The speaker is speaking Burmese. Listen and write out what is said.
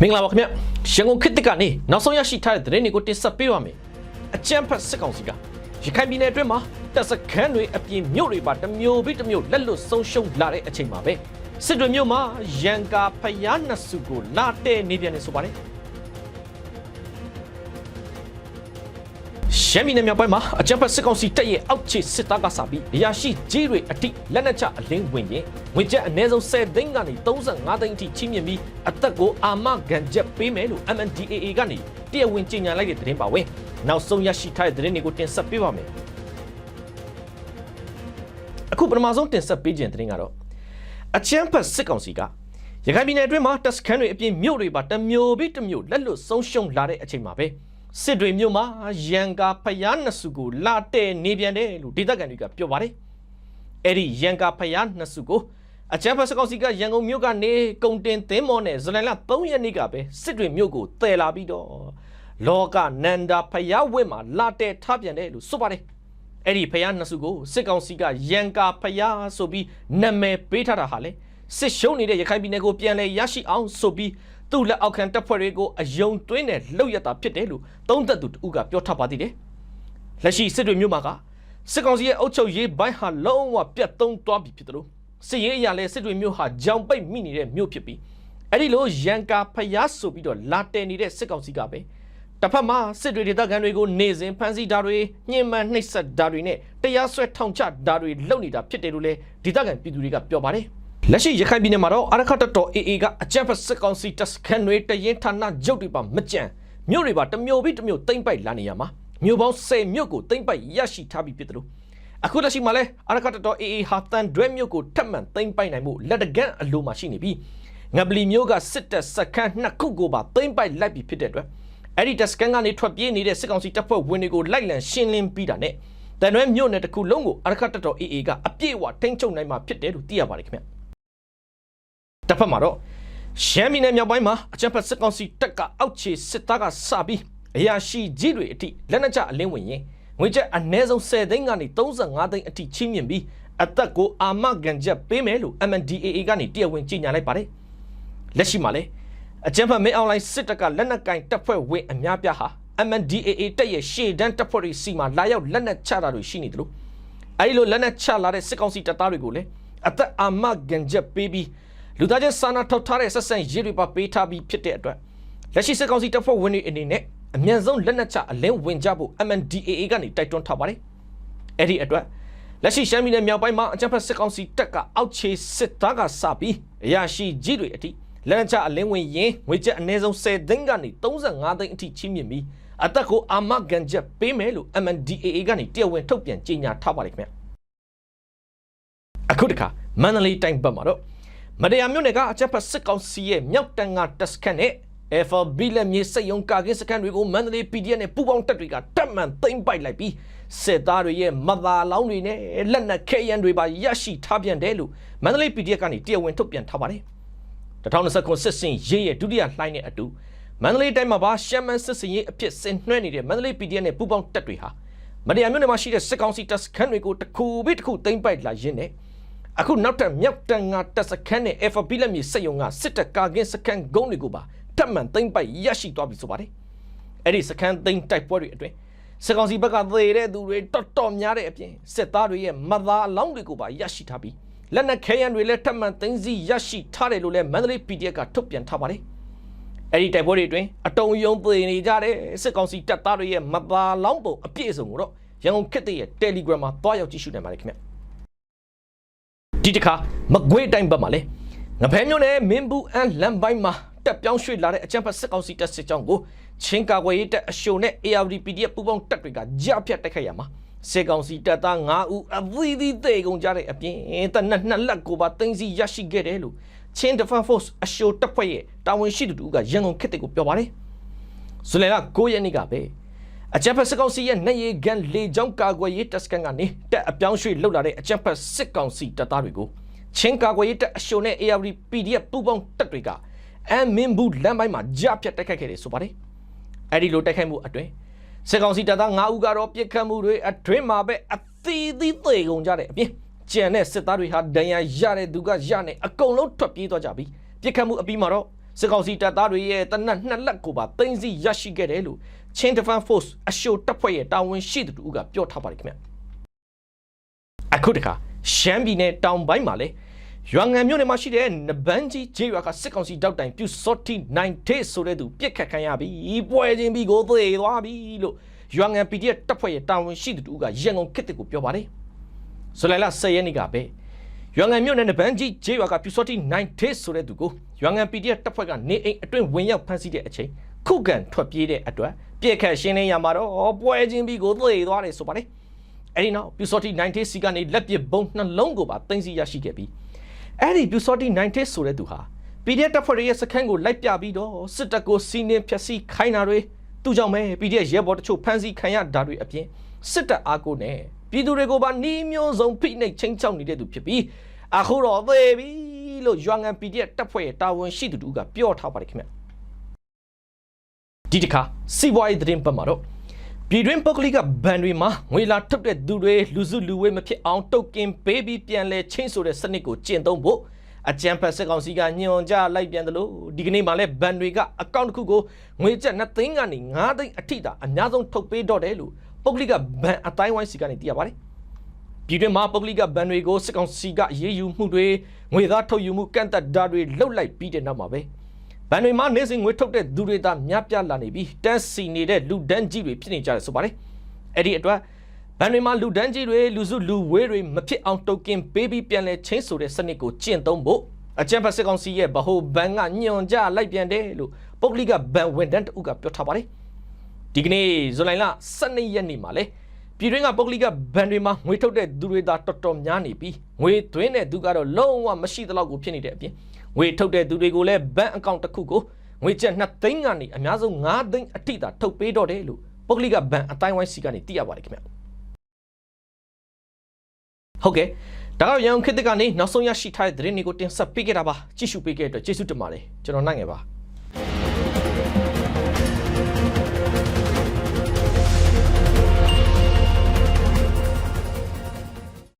မင်္ဂလာပါခင်ဗျရန်ကုန်ခေတ်သစ်ကနေနောက်ဆုံးရရှိထားတဲ့သတင်းတွေကိုတင်ဆက်ပေးပါမယ်အကြံဖတ်စစ်ကောင်စီကရခိုင်ပြည်နယ်အတွင်းမှာတပ်စခန်းတွေအပြင်မြို့တွေပါတစ်မျိုးပြီးတစ်မျိုးလက်လွတ်ဆုံးရှုံးလာတဲ့အချိန်မှာပဲစစ်တွေမြို့မှာရန်ကာဖျားနှစ်စုကိုလာတဲ့နေပြန်နေဆိုပါတယ် ရှမ်းပြည်နယ်မြောက်ပိုင်းမှာအကြမ်းဖက်စစ်ကောင်စီတပ်ရဲ့အောက်ခြေစစ်သားကစားပြီးအရာရှိကြီးတွေအထိလက်နက်ချအလင်းဝင်ရင်ငွေကျပ်အနည်းဆုံး10သိန်းကနေ35သိန်းအထိချီးမြှင့်ပြီးအသက်ကိုအာမခံချက်ပေးမယ်လို့ MNDAA ကနေတရားဝင်ကြေညာလိုက်တဲ့သတင်းပါဝင်နောက်ဆုံးရရှိထားတဲ့သတင်းတွေကိုတင်ဆက်ပေးပါမယ်အခုပထမဆုံးတင်ဆက်ပေးခြင်းသတင်းကတော့အချမ်းဖတ်စစ်ကောင်စီကရခိုင်ပြည်နယ်အတွင်းမှာတပ်စခန်းတွေအပြင်မြို့တွေပါတစ်မျိုးပြီးတစ်မျိုးလက်လွတ်ဆုံးရှုံးလာတဲ့အချိန်မှာပဲ စစ်တွေမြို့မှာရန်ကာဖျားနှစ်စုကိုလာတဲ့နေပြန်တယ်လို့ဒေသခံတွေကပြောပါတယ်အဲ့ဒီရန်ကာဖျားနှစ်စုကိုအချမ်းဖတ်စစ်ကောင်စီကရန်ကုန်မြို့ကနေကုံတင်သင်းမောနဲ့ဇူလိုင်လ3ရက်နေ့ကပဲစစ်တွေမြို့ကိုတည်လာပြီးတော့လောကနန္ဒာဖျားဝင့်မှာလာတဲ့ထားပြန်တယ်လို့ဆိုပါတယ်အဲ့ဒီဖယားနှစ်စုကိုစစ်ကောင်စီကရန်ကာဖယားဆိုပြီးနာမည်ပေးထားတာဟာလေစစ်ရှုံးနေတဲ့ရခိုင်ပြည်နယ်ကိုပြန်လည်ရရှိအောင်ဆိုပြီး သူ့လက်အောက်ခံတပ်ဖွဲ့တွေကိုအယုံသွင်းတဲ့လှုပ်ရတာဖြစ်တယ်လို့သုံးသက်သူတဦးကပြောထားပါသေးတယ်။လက်ရှိစစ်တွေမြို့မှာကစစ်ကောင်စီရဲ့အုပ်ချုပ်ရေးဘိုင်းဟာလုံးဝပြတ်သုံးသွားပြီဖြစ်တယ်လို့စစ်ရေးအရာလဲစစ်တွေမြို့ဟာကြောင်ပိတ်မိနေတဲ့မြို့ဖြစ်ပြီးအဲ့ဒီလိုရန်ကာဖယားဆိုပြီးတော့လာတယ်နေတဲ့စစ်ကောင်စီကပဲတစ်ဖက်မှာစစ်တွေဒေသခံတွေကိုနေစဉ်ဖမ်းဆီးတာတွေညှဉ်းပန်းနှိပ်စက်တာတွေနဲ့တရားစွဲထောင်ချတာတွေလုပ်နေတာဖြစ်တယ်လို့လည်းဒေသခံပြည်သူတွေကပြောပါတယ် လက်ရှိရခိုင်ပြည်နယ်မှာတော့အရခတ်တော် AA ကအကြမ်းဖက်စစ်ကောင်စီတပ်စခန်းတွေတရင်ဌာနရုပ်တွေပါမကြံမြို့တွေပါတစ်မျိုးပြီးတစ်မျိုးတိမ့်ပိုက်လာနေရမှာမြို့ပေါင်း10မြို့ကိုတိမ့်ပိုက်ရရှိထားပြီးဖြစ်တယ်လို့အခုလက်ရှိမှာလဲအရခတ်တော် AA ဟာတန်ဒွဲမြို့ကိုထပ်မံတိမ့်ပိုက်နိုင်မှုလက်တကန့်အလိုမှာရှိနေပြီးငပလီမြို့ကစစ်တပ်စခန်းနှစ်ခုကိုပါတိမ့်ပိုက်လိုက်ပြီးဖြစ်တဲ့အတွက်အဲ့ဒီတက်စကန်ကနေထွက်ပြေးနေတဲ့စစ်ကောင်စီတပ်ဖွဲ့ဝင်တွေကိုလိုက်လံရှင်းလင်းပြီးတာနဲ့တန်ရွဲမြို့နယ်တစ်ခုလုံးကိုအရခတ်တပ်တော် AA ကအပြည့်အဝထိန်းချုပ်နိုင်မှာဖြစ်တယ်လို့သိရပါတယ်ခင်ဗျ တစ်ဖက်မှာတော့ရှမ်းပြည်နယ်မြောက်ပိုင်းမှာအကြမ်းဖက်စစ်ကောင်စီတပ်ကအောက်ခြေစစ်သားကစပြီးအရာရှိကြီးတွေအထိလက်နက်ချအလင်းဝင်ရင်ငွေကျပ်အနည်းဆုံး10သိန်းကနေ35သိန်းအထိချီးမြှင့်ပြီးအသက်ကိုအာမခံချက်ပေးမယ်လို့ MNDAA ကနေတရားဝင်ကြေညာလိုက်ပါတယ်လက်ရှိမှာလည်းအကြံဖတ်မင်းအွန်လိုင်းစစ်တပ်ကလက်နက်ကင်တပ်ဖွဲ့ဝင်အများပြားဟာ MNDAA တပ်ရဲ့ရှေ့တန်းတပ်ဖွဲ့တွေစီမှာလာရောက်လက်နက်ချတာတွေရှိနေတယ်လို့အဲဒီလိုလက်နက်ချလာတဲ့စစ်ကောင်စီတပ်သားတွေကိုလည်းအသက်အာမခံချက်ပေးပြီး လူသားချင်းစာနာထောက်ထားတဲ့ဆက်ဆံရေးတွေပါပေးထားပြီးဖြစ်တဲ့အတွက်လက်ရှိစစ်ကောင်စီတပ်ဖွဲ့ဝင်တွေအနေနဲ့အမြန်ဆုံးလက်နက်ချအလင်းဝင်ကြဖို့ MNDAA ကနေတိုက်တွန်းထားပါတယ်အဲ့ဒီအတွက်လက်ရှိရှမ်းပြည်နယ်မြောက်ပိုင်းမှာအကြမ်းဖက်စစ်ကောင်စီတပ်ကအောက်ခြေစစ်သားကစပြီးအရာရှိကြီးတွေအထိလက်နက်ချအလင်းဝင်ရင်ငွေကျပ်အနည်းဆုံး10သိန်းကနေ35သိန်းအထိချီးမြှင့်ပြီးအသက်ကိုအာမခံချက်ပေးမယ်လို့ MNDAA ကနေတရားဝင်ထုတ်ပြန်ကြေညာထားပါတယ်ခင်ဗျအခုတခါမန္တလေးတိုင်းဘက်မှာတော့ မတရားမြို့နယ်ကအကြမ်းဖက်စစ်ကောင်စီရဲ့မြောက်တန်ကတပ်စခန်းနဲ့ FB လက်မြေစိတ်ယုံကာကင်းစခန်းတွေကိုမန္တလေး PDF နဲ့ပူးပေါင်းတပ်တွေကတက်မှန်သိမ့်ပိုက်လိုက်ပြီးစစ်သားတွေရဲ့မသာလောင်းတွေနဲ့လက်နက်ခဲယမ်းတွေပါရရှိထားပြန်တယ်လို့မန္တလေး PDF ကနေတရားဝင်ထုတ်ပြန်ထားပါတယ်2029စစ်စင်ရေးရဲ့ဒုတိယလှိုင်းနဲ့အတူမန္တလေးတိုင်းမှာပါရှမ်းမန်းစစ်စင်ရေးအဖြစ်ဆင်နှွှဲနေတဲ့မန္တလေး PDF နဲ့ပူးပေါင်းတပ်တွေဟာမတရားမြို့နယ်မှာရှိတဲ့စစ်ကောင်စီတပ်စခန်းတွေကိုတစ်ခုပြီးတစ်ခုသိမ့်ပိုက်လာရင်းနဲ့ အခုနောက်ထပ်မြောက်တန်ငါတပ်စခန်းနဲ့ FB လက်မြေစက်ယုံကစစ်တပ်ကာကင်းစခန်းဂုံးတွေကိုပါတက်မှန်သိမ့်ပိုက်ရရှိသွားပြီဆိုပါတယ်အဲ့ဒီစခန်းသိမ့်တိုက်ပွဲတွေအတွင်းစစ်ကောင်စီဘက်ကသေတဲ့သူတွေတော်တော်များတဲ့အပြင်စစ်သားတွေရဲ့မသားအလောင်းတွေကိုပါရရှိထားပြီးလက်နက်ခဲယမ်းတွေလည်းထပ်မံသိမ်းဆည်းရရှိထားတယ်လို့လည်းမန္တလေး PDF ကထုတ်ပြန်ထားပါတယ်အဲ့ဒီတိုက်ပွဲတွေအတွင်းအတုံယုံသေနေကြတဲ့စစ်ကောင်စီတပ်သားတွေရဲ့မသားလောင်းပုံအပြည့်အစုံကိုတော့ရန်ကုန်ခေတ်သစ်ရဲ့ Telegram မှာတွားရောက်ကြည့်ရှုနိုင်ပါတယ်ခင်ဗျ ဒီတစ်ခါမကွေးတိုင်းဘက်မှာလည်းငဖဲမျိုးနဲ့မင်းဘူးအန်လမ်ပိုင်းမှာတက်ပြောင်းရွှေ့လာတဲ့အကြံဖတ်စစ်ကောင်စီတပ်စစ်ကြောင်းကိုချင်းကာကွယ်ရေးတပ်အရှိုနဲ့ ARD PDF ပူးပေါင်းတပ်တွေကကြားဖြတ်တိုက်ခိုက်ရမှာစစ်ကောင်စီတပ်သား9ဦးအသီးသီးသေကုန်ကြတဲ့အပြင်တနက်နှစ်လက်ကိုပါတင်စီရရှိခဲ့တယ်လို့ချင်း Defense Force အရှိုတပ်ဖွဲ့ရဲ့တာဝန်ရှိသူတို့ကရန်ကုန်ခေတ်တွေကိုပြောပါတယ်ဇူလိုင်လ9ရက်နေ့ကပဲ အကြံဖတ်စစ်ကောင်စီရဲ့နေရီကန်လေကြောင်းကာကွယ်ရေးတပ်စခန်းကနေတက်အပြောင်းရွှေ့လှုပ်လာတဲ့အကြံဖတ်စစ်ကောင်စီတပ်သားတွေကိုချင်းကာကွယ်ရေးတပ်အရှိုနဲ့ ARD PDF ပူးပေါင်းတပ်တွေကအမ်မင်ဘူးလမ်းပိုင်းမှာကြားဖြတ်တိုက်ခိုက်ခဲ့တယ်ဆိုပါတယ်အဲ့ဒီလိုတိုက်ခိုက်မှုအတွင်းစစ်ကောင်စီတပ်သား9ဦးကတော့ပြစ်ခတ်မှုတွေအတွင်းမှာပဲအသီးသီးသေကုန်ကြတဲ့အပြင်ကျန်တဲ့စစ်သားတွေဟာဒဏ်ရာရတဲ့သူကရနေအကုန်လုံးထွက်ပြေးသွားကြပြီးပြစ်ခတ်မှုအပြီးမှာတော့ စစ်ကောင်စီတပ်သားတွေရဲ့တနက်နှစ်လက်ကိုပါသိမ်းဆီးရရှိခဲ့တယ်လို့ Chain Defense Force အရှိုတပ်ဖွဲ့ရဲ့တာဝန်ရှိသူတို့ကပြောထားပါတယ်ခင်ဗျအခုတခါရှမ်းပြည်နယ်တောင်ပိုင်းမှာလည်းရွာငံမြို့နယ်မှာရှိတဲ့နဘန်းကြီးဂျေးရွာကစစ်ကောင်စီတောက်တိုင်ပြူစောတိ9 days ဆိုတဲ့သူပြစ်ခတ်ခံရပြီပွဲချင်းပြီးကိုသေသွားပြီလို့ရွာငံ PDF တပ်ဖွဲ့ရဲ့တာဝန်ရှိသူတို့ကရန်ကုန်ခေတ်တစ်ကိုပြောပါတယ်ဇူလိုင်လ10ရက်နေ့ကပဲ ရွာငံမြို့နယ်နဘန်းကြီးဂျေးရွာကပြူစောတိ9 days ဆိုတဲ့သူကိုရွာငံ PDF တပ်ဖွဲ့ကနေအိမ်အတွင်းဝင်ရောက်ဖမ်းဆီးတဲ့အချိန်ခုခံထွက်ပြေးတဲ့အတွက်ပြစ်ခတ်ရှင်းလင်းရမှာတော့ပွဲချင်းပြီးကိုသေသွားတယ်ဆိုပါတယ်အဲ့ဒီနောက်ပြူစောတိ90စီကနေလက်ပစ်ဘုံနှလုံးကိုပါတင်စီရရှိခဲ့ပြီးအဲ့ဒီပြူစောတိ90ဆိုတဲ့သူဟာ PDF တပ်ဖွဲ့တွေရဲ့စခန်းကိုလိုက်ပြပြီးတော့စစ်တပ်ကိုစီးနင်းဖျက်ဆီးခိုင်းတာတွေသူကြောင့်ပဲ PDF ရဲဘော်တချို့ဖမ်းဆီးခံရတာတွေအပြင်စစ်တပ်အားကိုနဲ့ပြည်သူတွေကိုပါနှီးမျိုးစုံဖိနှိပ်ချင်းချောက်နေတဲ့သူဖြစ်ပြီး အခုတော့သေပြီလို့ရွာငံ PDF တပ်ဖွဲ့ရဲ့တာဝန်ရှိသူတို့ကပြောထားပါတယ်ခင်ဗျဒီတစ်ခါစီးပွားရေးသတင်းပတ်မှာတော့ပြည်တွင်းပုဂ္ဂလိကဘဏ်တွေမှာငွေလာထုတ်တဲ့သူတွေလူစုလူဝေးမဖြစ်အောင်တုတ်ကင်ပေးပြီးပြန်လဲချင်းဆိုတဲ့စနစ်ကိုကျင့်သုံးဖို့အကြံဖက်စစ်ကောင်စီကညွန်ကြားလိုက်ပြန်တယ်လို့ဒီကနေ့မှလည်းဘဏ်တွေကအကောင့်တစ်ခုကိုငွေကျပ်2သိန်းကနေ9သိန်းအထိတာအများဆုံးထုတ်ပေးတော့တယ်လို့ပုဂ္ဂလိကဘဏ်အတိုင်းဝိုင်းစီကနေသိရပါတယ် ပြည်တွင်းမှာပုဂ္ဂလိကဘဏ်တွေကိုစစ်ကောင်စီကအရေးယူမှုတွေငွေသားထုတ်ယူမှုကန့်သက်တာတွေလှုပ်လိုက်ပြီးတဲ့နောက်မှာပဲဘဏ်တွေမှာနေစဉ်ငွေထုတ်တဲ့သူတွေသာများပြားလာနေပြီးတန်းစီနေတဲ့လူဒန်းကြီးတွေဖြစ်နေကြတယ်ဆိုပါတယ်အဲ့ဒီအတွက်ဘဏ်တွေမှာလူဒန်းကြီးတွေလူစုလူဝေးတွေမဖြစ်အောင်တုတ်ကင်ပေးပြီးပြန်လဲချင်းဆိုတဲ့စနစ်ကိုကျင့်သုံးဖို့အကြံဖက်စစ်ကောင်စီရဲ့ဗဟိုဘဏ်ကညွန်ကြားလိုက်ပြန်တယ်လို့ပုဂ္ဂလိကဘဏ်ဝန်ထမ်းတဦးကပြောထားပါတယ်ဒီကနေ့ဇူလိုင်လ12ရက်နေ့မှာလေ ပြည်တွင်းကပုဂ္ဂလိကဘဏ်တွေမှာငွေထုတ်တဲ့သူတွေသာတော်တော်များနေပြီးငွေသွင်းတဲ့သူကတော့လုံးဝမရှိသလောက်ကိုဖြစ်နေတဲ့အပြင်ငွေထုတ်တဲ့သူတွေကိုလည်းဘဏ်အကောင့်တစ်ခုကိုငွေကျပ်2သိန်းကနေအများဆုံး9သိန်းအထိသာထုတ်ပေးတော့တယ်လို့ပုဂ္ဂလိကဘဏ်အတိုင်းဝိုင်းစီကနေသိရပါတယ်ခင်ဗျဟုတ်ကဲ့ဒါကတော့ရန်ကုန်ခေတ်သစ်ကနေနောက်ဆုံးရရှိထားတဲ့သတင်းတွေကိုတင်ဆက်ပေးခဲ့တာပါကြည့်ရှုပေးခဲ့တဲ့အတွက်ကျေးဇူးတင်ပါတယ်ကျွန်တော်နိုင်ငယ်ပါ